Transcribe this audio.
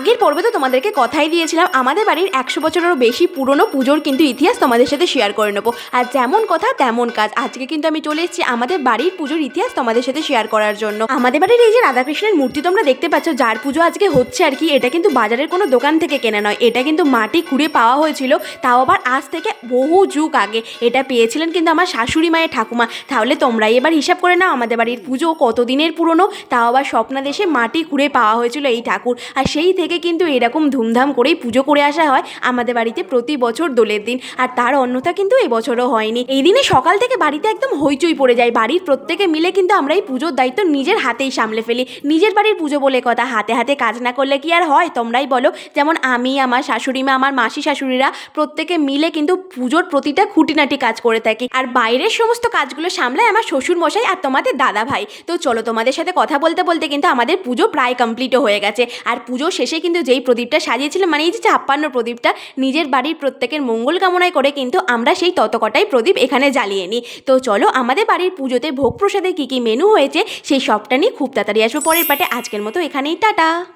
আগের পর্বে তো তোমাদেরকে কথাই দিয়েছিলাম, আমাদের বাড়ির একশো বছরেরও বেশি পুরনো পুজোর কিন্তু ইতিহাস তোমাদের সাথে শেয়ার করে নেব। আর যেমন কথা, তেমন কাজ। আজকে কিন্তু আমি চলে এসেছি আমাদের বাড়ির পুজোর ইতিহাস তোমাদের সাথে শেয়ার করার জন্য। আমাদের বাড়ির এই যে রাধাকৃষ্ণের মূর্তি তোমরা দেখতে পাচ্ছ, যার পুজো আজকে হচ্ছে আর কি, এটা কিন্তু বাজারের কোনো দোকান থেকে কেনা নয়। এটা কিন্তু মাটি খুঁড়ে পাওয়া হয়েছিল, তাও আবার আজ থেকে বহু যুগ আগে। এটা পেয়েছিলেন কিন্তু আমার শাশুড়ি মায়ের ঠাকুমা। তাহলে তোমরাই এবার হিসাব করে নাও আমাদের বাড়ির পুজো কত দিনের পুরনো, তাও আবার স্বপ্নাদেশে মাটি খুঁড়ে পাওয়া হয়েছিল এই ঠাকুর। আর সেই থেকে কিন্তু এরকম ধুমধাম করেই পুজো করে আসা হয় আমাদের বাড়িতে প্রতি বছর দোলের দিন। আর তার অন্যথা কিন্তু এবছরও হয়নি। এই দিনে সকাল থেকে বাড়িতে একদম হইচই পড়ে যায়। বাড়ির প্রত্যেকে মিলে কিন্তু আমরা এই পুজোর দায়িত্ব নিজের হাতেই সামলে ফেলি। নিজের বাড়ির পুজো বলে কথা, হাতে হাতে কাজ না করলে কি আর হয়? তোমরাই বলো। যেমন আমি, আমার শাশুড়ি মা, আমার মাসি শাশুড়িরা প্রত্যেকে মিলে কিন্তু পুজোর প্রতিটা খুঁটিনাটি কাজ করে থাকি। আর বাইরের সমস্ত কাজগুলো সামলায় আমার শ্বশুর মশাই আর তোমাদের দাদা ভাই তো চলো তোমাদের সাথে কথা বলতে বলতে কিন্তু আমাদের পুজো প্রায় কমপ্লিটও হয়ে গেছে। আর পুজো শেষে কিন্তু যেই প্রদীপটা সাজিয়েছিলাম মানে এই যে ছাপ্পান্ন প্রদীপটা নিজের বাড়ির প্রত্যেকের মঙ্গল কামনায় করে কিন্তু আমরা সেই ততকটাই প্রদীপ এখানে জ্বালিয়ে নিই। তো চলো, আমাদের বাড়ির পুজোতে ভোগ প্রসাদে কী কী মেনু হয়েছে, সেই সবটা নিয়ে খুব তাড়াতাড়ি আসব পরের পাটে। আজকের মতো এখানেই, টাটা!